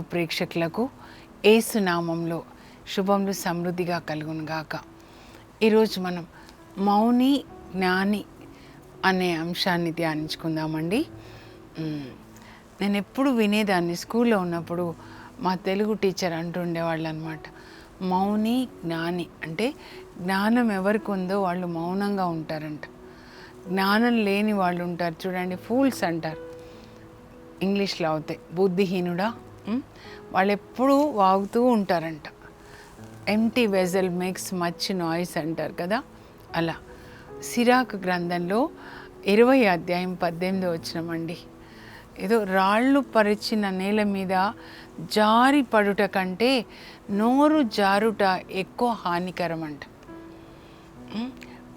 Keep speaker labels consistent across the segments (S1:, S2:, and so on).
S1: వీక్షకులకు ప్రేక్షకులకు ఏసునామంలో శుభములు సమృద్ధిగా కలుగునుగాక ఈరోజు మనం మౌని జ్ఞాని అనే అంశాన్ని ధ్యానించుకుందామండి. నేను ఎప్పుడు వినేదాన్ని స్కూల్లో ఉన్నప్పుడు మా తెలుగు టీచర్ అంటుండేవాళ్ళు అనమాట మౌని జ్ఞాని అంటే జ్ఞానం ఎవరికి ఉందో వాళ్ళు మౌనంగా ఉంటారంట. జ్ఞానం లేని వాళ్ళు ఉంటారు. చూడండి ఫూల్స్ అంటారు. ఇంగ్లీష్లో అవుతాయి. బుద్ధిహీనుడా? వాళ్ళు ఎప్పుడూ వాగుతూ ఉంటారంట. Empty vessel makes much noise అంటారు కదా? అలా. సిరాక్ గ్రంథంలో ఇరవై అధ్యాయం పద్దెనిమిది వచ్చినామండి ఏదో రాళ్ళు పరిచిన నేల మీద జారి పడుట కంటే నోరు జారుట ఎక్కువ హానికరం అంట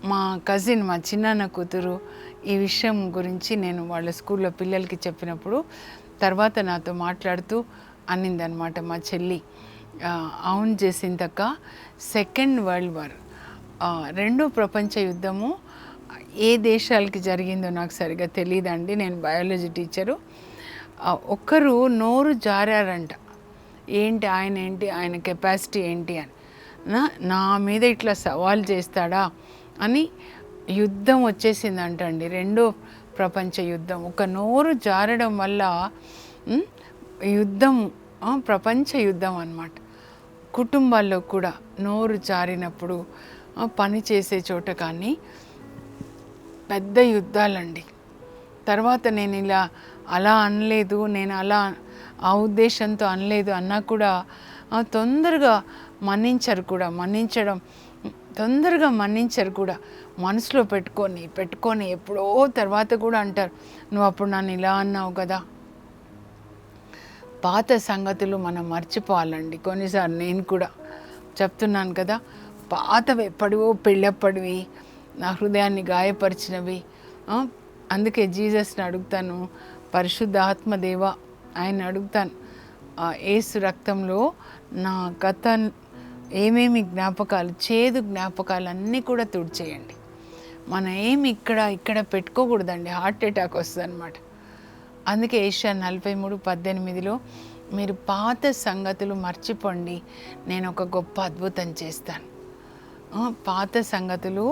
S1: మా కజిన్ మా చిన్నాన్న కూతురు ఈ విషయం గురించి నేను వాళ్ళ స్కూల్లో పిల్లలకి చెప్పినప్పుడు తర్వాత నాతో మాట్లాడుతూ అనిందనమాట మా చెల్లి. అవును చేసిందక్క సెకండ్ వరల్డ్ వార్ రెండో ప్రపంచ యుద్ధము ఏ దేశాలకి జరిగిందో నాకు సరిగా తెలియదండి నేను బయాలజీ టీచరు ఒక్కరు నోరు జారారంట. ఏంటి ఆయన ఏంటి ఆయన కెపాసిటీ ఏంటి అని. నా నా మీద ఇట్లా సవాల్ చేస్తాడా అని యుద్ధం వచ్చేసిందంటండి. రెండో ప్రపంచ యుద్ధం. ఒక నోరు జారడం వల్ల యుద్ధం ప్రపంచ యుద్ధం అన్నమాట. కుటుంబాల్లో కూడా నోరు జారినప్పుడు పని చేసే చోట కానీ పెద్ద యుద్ధాలండి. తర్వాత నేను ఇలా అలా అనలేదు నేను అలా ఆ ఉద్దేశంతో అనలేదు అన్నా కూడా తొందరగా మన్నించరు కూడా మన్నించడం తొందరగా మన్నించరు కూడా. మనసులో పెట్టుకొని పెట్టుకొని ఎప్పుడో తర్వాత కూడా అంటారు నువ్వు అప్పుడు నన్ను ఇలా అన్నావు కదా. పాత సంగతులు మనం మర్చిపోవాలండి. కొన్నిసార్లు నేను కూడా చెప్తున్నాను కదా పాతవి ఎప్పటివో పెళ్ళప్పటివి నా హృదయాన్ని గాయపరిచినవి అందుకే జీసస్ని అడుగుతాను పరిశుద్ధ ఆత్మదేవ ఆయన అడుగుతాను ఏసు రక్తంలో నా గత ఏమేమి జ్ఞాపకాలు చేదు జ్ఞాపకాలు అన్నీ కూడా తుడిచేయండి. మనం ఏమి ఇక్కడ ఇక్కడ పెట్టుకోకూడదండి. హార్ట్ అటాక్ వస్తుంది అనమాట అందుకే ఏషియా నలభై మూడు పద్దెనిమిదిలో మీరు పాత సంగతులు మర్చిపోండి. నేను ఒక గొప్ప అద్భుతం చేస్తాను. పాత సంగతులు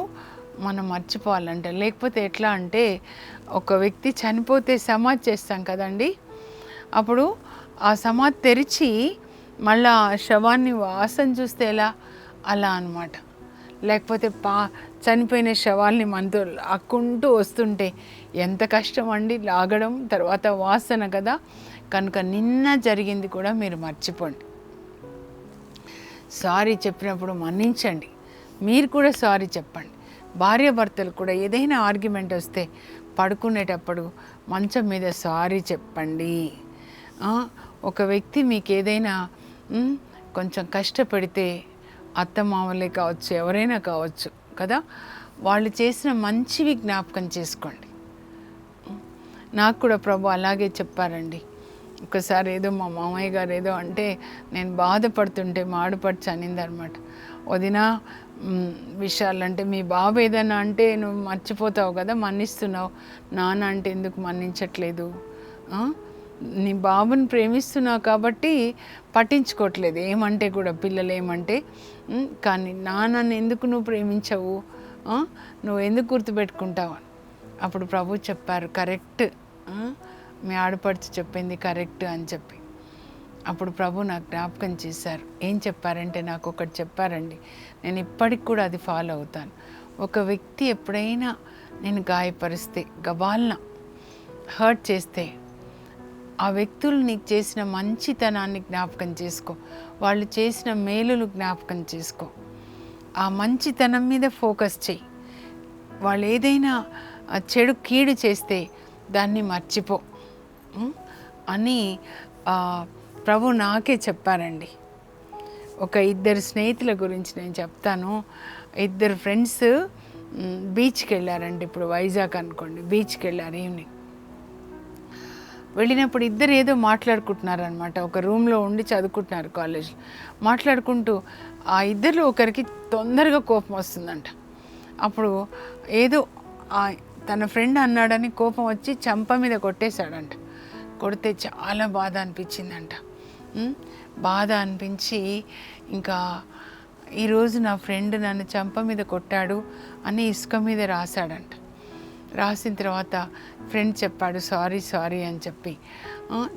S1: మనం మర్చిపోవాలంటే లేకపోతే ఎట్లా అంటే ఒక వ్యక్తి చనిపోతే సమాధి చేస్తాం కదండి. అప్పుడు ఆ సమాధి తెరిచి మళ్ళా ఆ శవాన్ని వాసన చూస్తే ఎలా? అలా అనమాట లేకపోతే పా చనిపోయిన శవాల్ని మనతో లాక్కుంటూ వస్తుంటే ఎంత కష్టం అండి లాగడం తర్వాత వాసన కదా. కనుక నిన్న జరిగింది కూడా మీరు మర్చిపోండి. సారీ చెప్పినప్పుడు మన్నించండి. మీరు కూడా సారీ చెప్పండి. భార్యాభర్తలు కూడా ఏదైనా ఆర్గ్యుమెంట్ వస్తే పడుకునేటప్పుడు మంచం మీద సారీ చెప్పండి. ఒక వ్యక్తి మీకు ఏదైనా కొంచెం కష్టపడితే అత్తమామలే కావచ్చు ఎవరైనా కావచ్చు కదా? వాళ్ళు చేసిన మంచివి జ్ఞాపకం చేసుకోండి. నాకు కూడా ప్రభు అలాగే చెప్పారండి. ఒకసారి ఏదో మా మామయ్య గారు ఏదో అంటే నేను బాధపడుతుంటే మాడుపడిచి అనింది అనమాట వదిన విషయాలు అంటే మీ బాబు ఏదైనా అంటే నువ్వు మర్చిపోతావు కదా మన్నిస్తున్నావు. నాన్న అంటే ఎందుకు మన్నించట్లేదు? నీ బాబుని ప్రేమిస్తున్నావు కాబట్టి పట్టించుకోవట్లేదు. ఏమంటే కూడా పిల్లలు ఏమంటే కానీ నాన్నని ఎందుకు నువ్వు ప్రేమించవు? నువ్వు ఎందుకు గుర్తుపెట్టుకుంటావు? అని. అప్పుడు ప్రభు చెప్పారు కరెక్ట్ మీ ఆడపడుచు చెప్పింది కరెక్ట్ అని చెప్పి. అప్పుడు ప్రభు నాకు జ్ఞాపకం చేశారు. ఏం చెప్పారంటే నాకు ఒకటి చెప్పారండి. నేను ఇప్పటికి కూడా అది ఫాలో అవుతాను. ఒక వ్యక్తి ఎప్పుడైనా నేను గాయపరిస్తే గబాల్న హర్ట్ చేస్తే ఆ వ్యక్తులు నీకు చేసిన మంచితనాన్ని జ్ఞాపకం చేసుకో. వాళ్ళు చేసిన మేలులు జ్ఞాపకం చేసుకో. ఆ మంచితనం మీద ఫోకస్ చేయి వాళ్ళు ఏదైనా చెడు కీడు చేస్తే దాన్ని మర్చిపో. అని ప్రభు నాకే చెప్పారండి. ఒక ఇద్దరు స్నేహితుల గురించి నేను చెప్తాను. ఇద్దరు ఫ్రెండ్స్ బీచ్కి వెళ్ళారండి ఇప్పుడు వైజాగ్ అనుకోండి. బీచ్కి వెళ్ళారు ఈవినింగ్. వెళ్ళినప్పుడు ఇద్దరు ఏదో మాట్లాడుకుంటున్నారనమాట ఒక రూమ్లో ఉండి చదువుకుంటున్నారు కాలేజ్లో. మాట్లాడుకుంటూ ఆ ఇద్దరు ఒకరికి తొందరగా కోపం వస్తుందంట. అప్పుడు ఏదో తన ఫ్రెండ్ అన్నాడని కోపం వచ్చి చంప మీద కొట్టేశాడంట. కొడితే చాలా బాధ అనిపించిందంట. బాధ అనిపించి ఇంకా ఈరోజు నా ఫ్రెండ్ నన్ను చంప మీద కొట్టాడు అని ఇసుక మీద రాశాడంట. రాసిన తర్వాత ఫ్రెండ్ చెప్పాడు సారీ సారీ అని చెప్పి.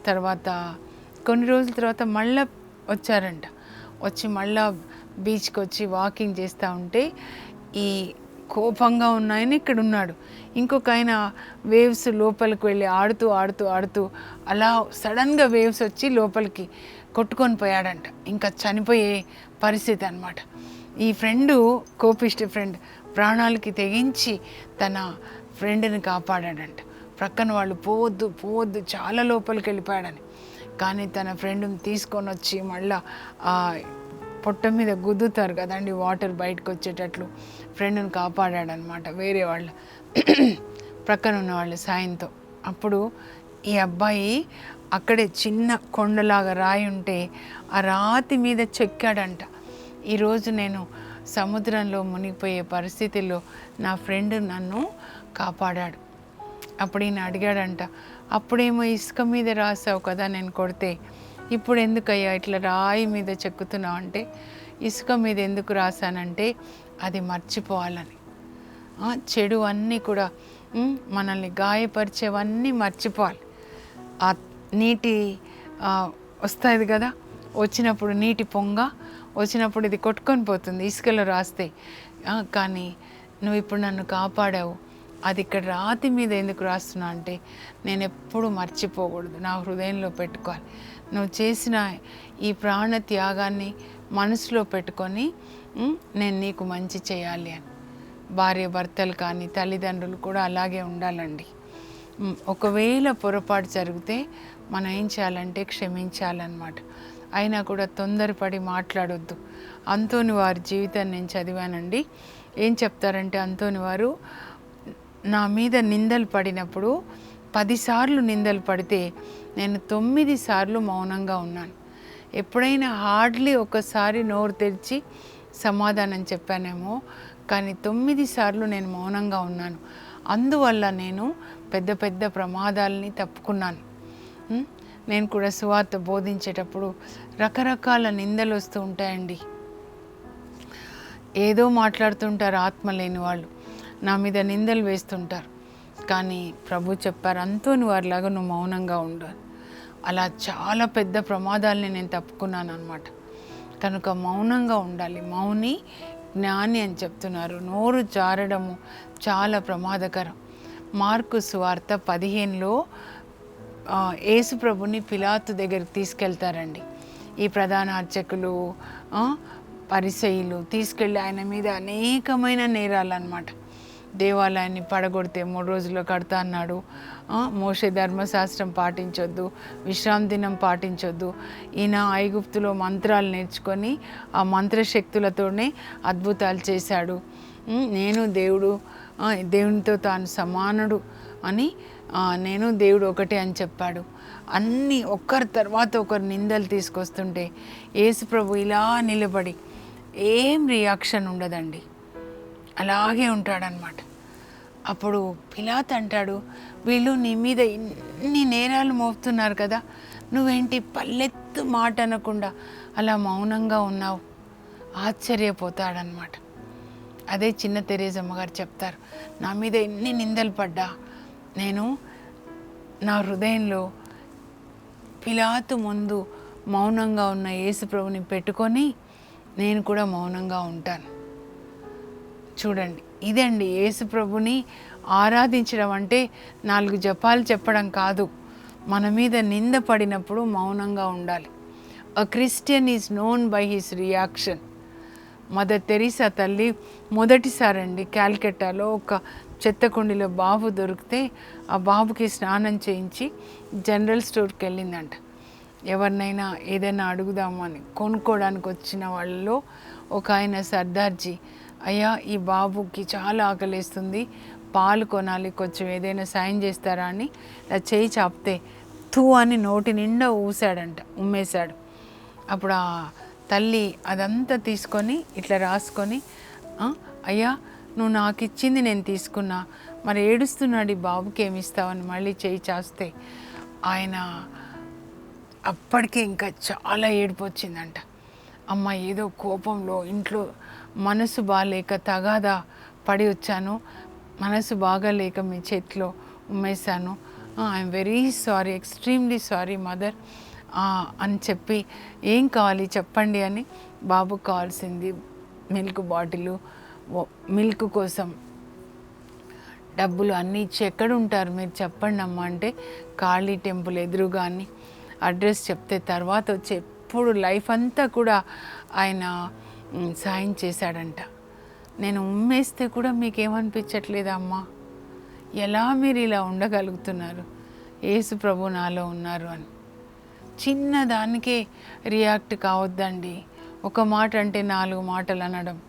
S1: తర్వాత కొన్ని రోజుల తర్వాత మళ్ళా వచ్చారంట. వచ్చి మళ్ళా బీచ్కి వచ్చి వాకింగ్ చేస్తూ ఉంటే ఈ కోపంగా ఉన్నాయని ఇక్కడ ఉన్నాడు. ఇంకొక ఆయన వేవ్స్ లోపలికి వెళ్ళి ఆడుతూ ఆడుతూ ఆడుతూ అలా సడన్గా వేవ్స్ వచ్చి లోపలికి కొట్టుకొని పోయాడంట. ఇంకా చనిపోయే పరిస్థితి అన్నమాట. ఈ ఫ్రెండు కోపిష్టి ఫ్రెండ్ ప్రాణాలకి తెగించి తన ఫ్రెండ్ని కాపాడాడంట. ప్రక్కన వాళ్ళు పోవద్దు పోవద్దు చాలా లోపలికి వెళ్ళిపోయాడని. కానీ తన ఫ్రెండ్ని తీసుకొని వచ్చి మళ్ళా పొట్ట మీద గుద్దుతారు కదండి వాటర్ బయటకు వచ్చేటట్లు ఫ్రెండ్ని కాపాడాడనమాట వేరే వాళ్ళ. ప్రక్కన ఉన్న వాళ్ళ సాయంతో. అప్పుడు ఈ అబ్బాయి అక్కడే చిన్న కొండలాగా రాయి ఉంటే ఆ రాతి మీద చెక్కాడంట. ఈరోజు నేను సముద్రంలో మునిగిపోయే పరిస్థితుల్లో నా ఫ్రెండ్ నన్ను కాపాడాడు. అప్పుడు ఈయన అడిగాడంట అప్పుడేమో ఇసుక మీద రాసావు కదా నేను కొడితే ఇప్పుడు ఎందుకయ్యా ఇట్లా రాయి మీద చెక్కుతున్నావు అంటే ఇసుక మీద ఎందుకు రాశానంటే అది మర్చిపోవాలని. చెడు అన్నీ కూడా మనల్ని గాయపరిచేవన్నీ మర్చిపోవాలి. ఆ నీటి వస్తుంది కదా వచ్చినప్పుడు నీటి పొంగ వచ్చినప్పుడు ఇది కొట్టుకొని పోతుంది ఇసుకలో రాస్తే. కానీ నువ్వు ఇప్పుడు నన్ను కాపాడావు అది ఇక్కడ రాతి మీద ఎందుకు రాస్తున్నా అంటే నేను ఎప్పుడు మర్చిపోకూడదు. నా హృదయంలో పెట్టుకోవాలి. నువ్వు చేసిన ఈ ప్రాణ త్యాగాన్ని మనసులో పెట్టుకొని నేను నీకు మంచి చేయాలి అని. భార్య భర్తలు కానీ తల్లిదండ్రులు కూడా అలాగే ఉండాలండి. ఒకవేళ పొరపాటు జరిగితే మనం ఏం చేయాలంటే క్షమించాలన్నమాట. అయినా కూడా తొందరపడి మాట్లాడొద్దు. అంతోని వారి జీవితాన్ని నేను చదివానండి. ఏం చెప్తారంటే అంతోని వారు నా మీద నిందలు పడినప్పుడు పదిసార్లు నిందలు పడితే నేను తొమ్మిది సార్లు మౌనంగా ఉన్నాను. ఎప్పుడైనా హార్డ్లీ ఒకసారి నోరు తెరిచి సమాధానం చెప్పానేమో కానీ తొమ్మిది సార్లు నేను మౌనంగా ఉన్నాను. అందువల్ల నేను పెద్ద పెద్ద ప్రమాదాలని తప్పుకున్నాను. నేను కూడా సువార్త బోధించేటప్పుడు రకరకాల నిందలు వస్తూ ఉంటాయండి. ఏదో మాట్లాడుతుంటారు ఆత్మ లేని వాళ్ళు. నా మీద నిందలు వేస్తుంటారు. కానీ ప్రభు చెప్పారు నువ్వు వారిలాగా నువ్వు మౌనంగా ఉండాలి అలా చాలా పెద్ద ప్రమాదాలని నేను తప్పుకున్నాను అనమాట కనుక మౌనంగా ఉండాలి. మౌని జ్ఞాని అని చెప్తున్నారు. నోరు జారడము చాలా ప్రమాదకరం. మార్కు సువార్త పదిహేనులో ఏసు యేసు ప్రభుని పిలాతు దగ్గరికి తీసుకెళ్తారండి. ఈ ప్రధాన అర్చకులు పరిసయులు తీసుకెళ్ళి ఆయన మీద అనేకమైన నేరాలు అన్నమాట దేవాలయాన్ని పడగొడితే మూడు రోజుల్లో కడతా అన్నాడు. ఆ, మోషే ధర్మశాస్త్రం పాటించొద్దు విశ్రాంతి దినం పాటించొద్దు. ఈయన ఐగుప్తులో మంత్రాలు నేర్చుకొని ఆ మంత్రశక్తులతోనే అద్భుతాలు చేశాడు. నేను దేవుడు దేవునితో తాను సమానుడు అని నేను దేవుడు ఒకటే అని చెప్పాడు. అన్నీ ఒక్కరి తర్వాత ఒకరు నిందలు తీసుకొస్తుంటే యేసుప్రభు ఇలా నిలబడి ఏం రియాక్షన్ ఉండదండి. అలాగే ఉంటాడనమాట అప్పుడు పిలాత్ అంటాడు వీళ్ళు నీ మీద ఇన్ని నేరాలు మోపుతున్నారు కదా నువ్వేంటి పల్లెత్తు మాట అనకుండా అలా మౌనంగా ఉన్నావు? ఆశ్చర్యపోతాడనమాట అదే చిన్న తెరేజమ్మ గారు చెప్తారు నా మీద ఎన్ని నిందలు పడ్డా నేను నా హృదయంలో పిలాతు ముందు మౌనంగా ఉన్న యేసుప్రభుని పెట్టుకొని నేను కూడా మౌనంగా ఉంటాను. చూడండి. ఇదండి యేసుప్రభుని ఆరాధించడం అంటే నాలుగు జపాలు చెప్పడం కాదు. మన మీద నింద పడినప్పుడు మౌనంగా ఉండాలి. A Christian is known by his reaction Mother Teresa తల్లి మొదటిసారండి క్యాల్కటాలో ఒక చెత్త కుండీలో బాబు దొరికితే ఆ బాబుకి స్నానం చేయించి జనరల్ స్టోర్కి వెళ్ళిందంట. ఎవరినైనా ఏదైనా అడుగుదామని కొనుక్కోవడానికి వచ్చిన వాళ్ళలో ఒక ఆయన సర్దార్జీ అయ్యా ఈ బాబుకి చాలా ఆకలిస్తుంది. పాలు కొనాలి కొంచెం ఏదైనా సాయం చేస్తారా అని. ఇలా చేయి చాపితే తూ అని నోటి నిండా ఊసాడంట ఉమ్మేశాడు. అప్పుడు ఆ తల్లి అదంతా తీసుకొని ఇట్లా రాసుకొని అయ్యా నువ్వు నాకు ఇచ్చింది నేను తీసుకున్నా. మరి ఏడుస్తున్నాడు ఈ బాబుకి ఏమి ఇస్తావని మళ్ళీ చేయి చాస్తే ఆయన అప్పటికే ఇంకా చాలా ఏడుపు వచ్చిందంట. అమ్మ ఏదో కోపంలో ఇంట్లో మనసు బాగాలేక తగాదా పడి వచ్చాను. మనసు బాగాలేక మీ చేతిలో ఉమ్మేశాను. I'm very sorry extremely sorry mother అని చెప్పి ఏం కావాలి చెప్పండి అని బాబు కావాల్సింది మిల్క్ బాటిల్ మిల్క్ కోసం డబ్బులు అన్నీ ఇచ్చి ఎక్కడ ఉంటారు మీరు? చెప్పండి అమ్మా. అంటే కాళీ టెంపుల్ ఎదురుగా అని అడ్రస్ చెప్తే తర్వాత వచ్చి ఎప్పుడు లైఫ్ అంతా కూడా ఆయన సాయం చేశాడంట. నేను ఉమ్మేస్తే కూడా మీకేమనిపించట్లేదా అమ్మా ఎలా మీరు ఇలా ఉండగలుగుతున్నారు? యేసు ప్రభు నాలో ఉన్నారు అని. చిన్న దానికే రియాక్ట్ కావద్దండి. ఒక మాట అంటే నాలుగు మాటలు అనడం.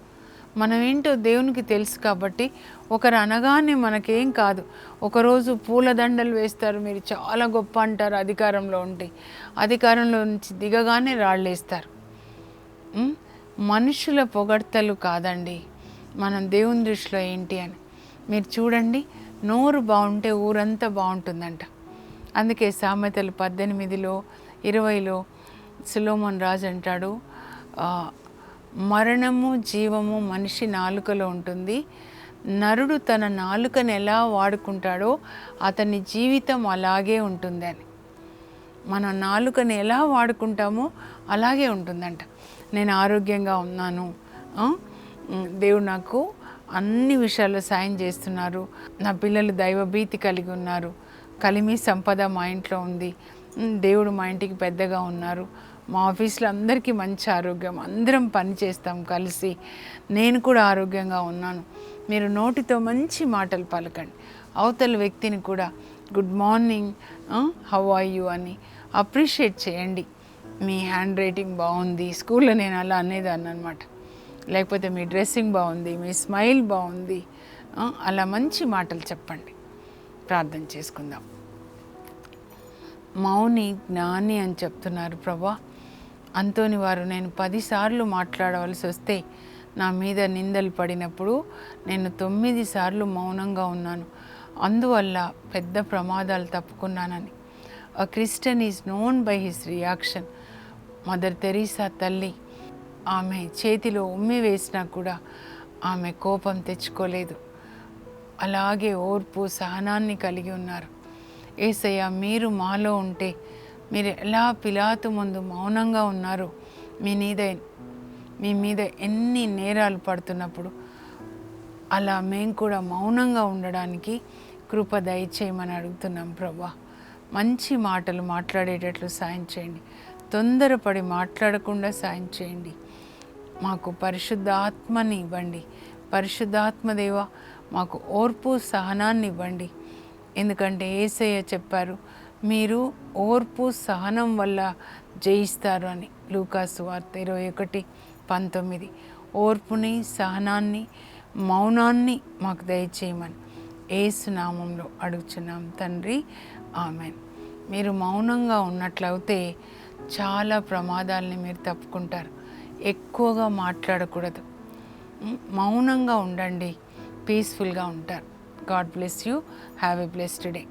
S1: మనం ఏంటో దేవునికి తెలుసు కాబట్టి ఒకరు అనగానే మనకేం కాదు. ఒకరోజు పూలదండలు వేస్తారు మీరు చాలా గొప్ప అంటారు అధికారంలో ఉంటే. అధికారంలో నుంచి దిగగానే రాళ్ళేస్తారు వేస్తారు. మనుషుల పొగడ్తలు కాదండి. మనం దేవుని దృష్టిలో ఏంటి అని. మీరు చూడండి నోరు బాగుంటే ఊరంతా బాగుంటుందంట. అందుకే సామెతలు పద్దెనిమిదిలో ఇరవైలో సులోమన్ రాజు అంటాడు మరణము జీవము మనిషి నాలుకలో ఉంటుంది. నరుడు తన నాలుకను ఎలా వాడుకుంటాడో అతని జీవితం అలాగే ఉంటుందని. మన నాలుకని ఎలా వాడుకుంటామో అలాగే ఉంటుందంట. నేను ఆరోగ్యంగా ఉన్నాను. దేవుడు నాకు అన్ని విషయాల్లో సాయం చేస్తున్నారు. నా పిల్లలు దైవభీతి కలిగి ఉన్నారు. కలిమి సంపద మా ఇంట్లో ఉంది. దేవుడు మా ఇంటికి పెద్దగా ఉన్నారు. మా ఆఫీస్లో అందరికీ మంచి ఆరోగ్యం. అందరం పని చేస్తాం కలిసి. నేను కూడా ఆరోగ్యంగా ఉన్నాను. మీరు నోటితో మంచి మాటలు పలకండి. అవతల వ్యక్తిని కూడా good morning how are you? అని అప్రిషియేట్ చేయండి. మీ హ్యాండ్ రైటింగ్ బాగుంది స్కూల్లో నేను అలా అనేదాన్ని అనమాట లేకపోతే మీ డ్రెస్సింగ్ బాగుంది మీ స్మైల్ బాగుంది అలా మంచి మాటలు చెప్పండి. ప్రార్థన చేసుకుందాం. మౌని జ్ఞాని అని చెప్తున్నారు ప్రభా. అంతోని వారు నేను పదిసార్లు మాట్లాడవలసి వస్తే నా మీద నిందలు పడినప్పుడు నేను తొమ్మిది సార్లు మౌనంగా ఉన్నాను. అందువల్ల పెద్ద ప్రమాదాలు తప్పుకున్నానని. A Christian is known by his reaction Mother Teresa తల్లి ఆమె చేతిలో ఉమ్మి వేసినా కూడా ఆమె కోపం తెచ్చుకోలేదు. అలాగే ఓర్పు సహనాన్ని కలిగి ఉన్నారు. ఏసయ్య మీరు మాలో ఉంటే మీరు ఎలా పిలాతు ముందు మౌనంగా ఉన్నారో? మీ మీద మీ మీద ఎన్ని నేరాలు పడుతున్నప్పుడు అలా మేము కూడా మౌనంగా ఉండడానికి కృప దయచేయమని అడుగుతున్నాం ప్రభా. మంచి మాటలు మాట్లాడేటట్లు సాయం చేయండి. తొందరపడి మాట్లాడకుండా సాయం చేయండి. మాకు పరిశుద్ధాత్మని ఇవ్వండి. పరిశుద్ధాత్మదేవ మాకు ఓర్పు సహనాన్ని ఇవ్వండి. ఎందుకంటే ఏసయ్య చెప్పారు మీరు ఓర్పు సహనం వల్ల జయిస్తారు అని లూకాసు వార్త ఇరవై ఒకటి పంతొమ్మిది. ఓర్పుని సహనాన్ని మౌనాన్ని మాకు దయచేయమని ఏసు నామంలో అడుగుచున్నాం తండ్రి. ఆమెన్. మీరు మౌనంగా ఉన్నట్లయితే చాలా ప్రమాదాలని మీరు తప్పుకుంటారు. ఎక్కువగా మాట్లాడకూడదు. మౌనంగా ఉండండి. పీస్ఫుల్గా ఉంటారు. God bless you. Have a blessed day.